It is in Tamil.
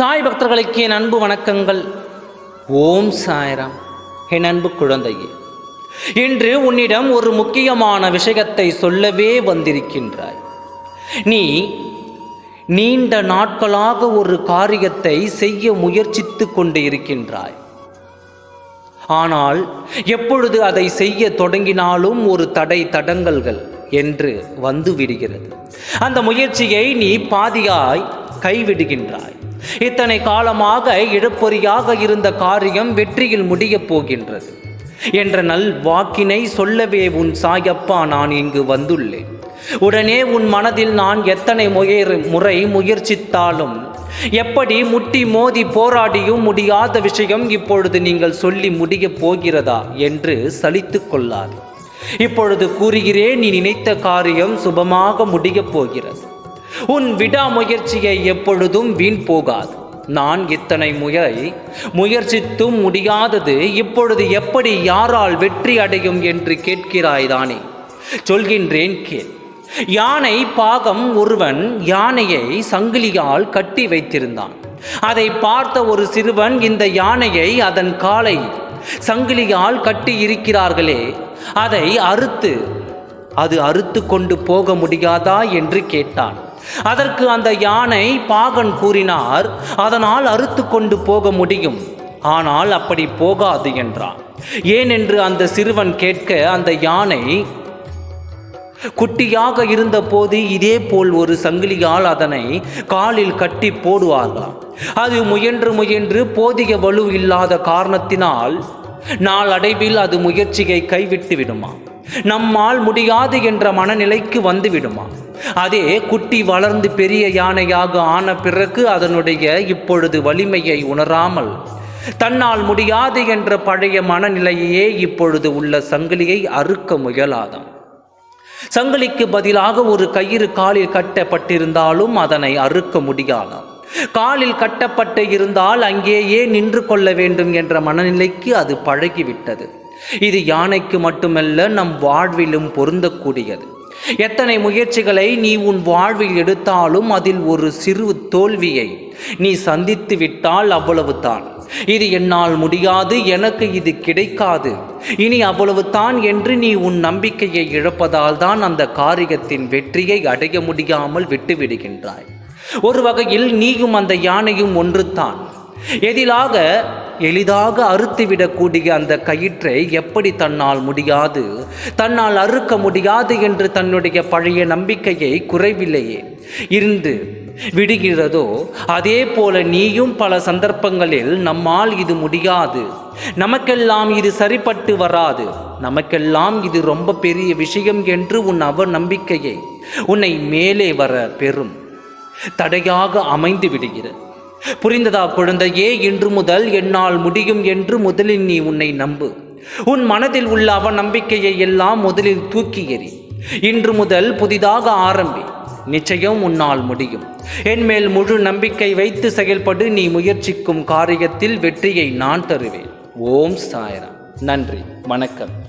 சாய் பக்தர்களுக்கு என் அன்பு வணக்கங்கள். ஓம் சாய்ராம். என் அன்பு குழந்தையே இன்று உன்னிடம் ஒரு முக்கியமான விஷயத்தை சொல்லவே வந்திருக்கின்றாய். நீ நீண்ட நாட்களாக ஒரு காரியத்தை செய்ய முயற்சித்து கொண்டு இருக்கின்றாய் ஆனால் எப்பொழுது அதை செய்ய தொடங்கினாலும் ஒரு தடை தடங்கல்கள் என்று வந்து விடுகிறது அந்த முயற்சியை நீ பாதியாய் கைவிடுகின்றாய். இத்தனை காலமாக இழப்பொறியாக இருந்த காரியம் வெற்றியில் முடியப் போகின்றது. என்ற நல் வாக்கினை சொல்லவே உன் சாயப்பா நான் இங்கு வந்துள்ளேன். உடனே உன் மனதில் நான் எத்தனை முயற் முறை முயற்சித்தாலும் எப்படி முட்டி மோதி போராடியும் முடியாத விஷயம் இப்பொழுது நீங்கள் சொல்லி முடியப் போகிறதா என்று சலித்து கொள்ளாது. இப்பொழுது கூறுகிறேன் நீ நினைத்த காரியம் சுபமாக முடியப் போகிறது. உன் விடாமுயற்சியை எப்பொழுதும் வீண் போகாது. நான் இத்தனை முறை முயற்சித்தும் முடியாதது இப்பொழுது எப்படி யாரால் வெற்றி அடையும் என்று கேட்கிறாய்தானே? சொல்கின்றேன் கேள். யானை பாகம் ஒருவன் யானையை சங்கிலியால் கட்டி வைத்திருந்தான். அதை பார்த்த ஒரு சிறுவன் இந்த யானையை அதன் காலை சங்கிலியால் கட்டி இருக்கிறார்களே அதை அறுத்து அது அறுத்து கொண்டு போக முடியாதா என்று கேட்டான். அதற்கு அந்த யானை பாகன் கூறினார் அதனால் அறுத்து கொண்டு போக முடியும். ஆனால் அப்படி போகாது என்றான். ஏனென்று அந்த சிறுவன் கேட்க அந்த யானை குட்டியாக இருந்தபோது இதே போல் ஒரு சங்கிலியால் அதனை காலில் கட்டி போடுவார்களாம் அது முயன்று முயன்று போதிய வலு இல்லாத காரணத்தினால் நாளடைவில் அது முயற்சியை கைவிட்டு விடுமா? நம்மால் முடியாது என்ற மனநிலைக்கு வந்து விடுமா அதே குட்டி வளர்ந்து பெரிய யானையாக ஆன பிறகு அதனுடைய இப்பொழுது வலிமையை உணராமல் தன்னால் முடியாது என்ற பழைய மனநிலையே இப்பொழுது உள்ள சங்கிலியை அறுக்க முயலாதாம். சங்கிலிக்கு பதிலாக ஒரு கயிறு காலில் கட்டப்பட்டிருந்தாலும் அதனை அறுக்க முடியாதாம். காலில் கட்டப்பட்டு இருந்தால் அங்கேயே நின்று கொள்ள வேண்டும் என்ற மனநிலைக்கு அது பழகிவிட்டது. இது யானைக்கு மட்டுமல்ல நம் வாழ்விலும் பொருந்தக்கூடியது. எத்தனை முயற்சிகளை நீ உன் வாழ்வில் எடுத்தாலும் அதில் ஒரு சிறு தோல்வியை நீ சந்தித்து விட்டால் அவ்வளவுதான். இது என்னால் முடியாது எனக்கு இது கிடைக்காது. இனி அவ்வளவுதான் என்று நீ உன் நம்பிக்கையை இழப்பதால் தான் அந்த காரியத்தின் வெற்றியை அடைய முடியாமல் விட்டுவிடுகின்றாய். ஒரு வகையில் நீயும் அந்த யானையும் ஒன்றுதான். எதிலாக எளிதாக அறுத்துவிடக்கூடிய அந்த கயிற்றை எப்படி தன்னால் முடியாது? தன்னால் அறுக்க முடியாது என்று தன்னுடைய பழைய நம்பிக்கையை குறைவில்லையே. இருந்து விடுகிறதோ அதே போல நீயும் பல சந்தர்ப்பங்களில் நம்மால் இது முடியாது. நமக்கெல்லாம் இது சரிப்பட்டு வராது. நமக்கெல்லாம் இது ரொம்ப பெரிய விஷயம் என்று உன் அவ நம்பிக்கையை உன்னை மேலே வர பெறும் தடையாக அமைந்து விடுகிறது. புரிந்ததா குழந்தையே இன்று முதல் என்னால் முடியும் என்று முதலில் நீ உன்னை நம்பு. உன் மனதில் உள்ள அவ நம்பிக்கையை எல்லாம் முதலில் தூக்கி எறி. இன்று முதல் புதிதாக ஆரம்பி. நிச்சயம் உன்னால் முடியும். என்மேல் முழு நம்பிக்கை வைத்து செயல்படு நீ முயற்சிக்கும் காரியத்தில் வெற்றியை நான் தருவேன். ஓம் சாயரா நன்றி. வணக்கம்.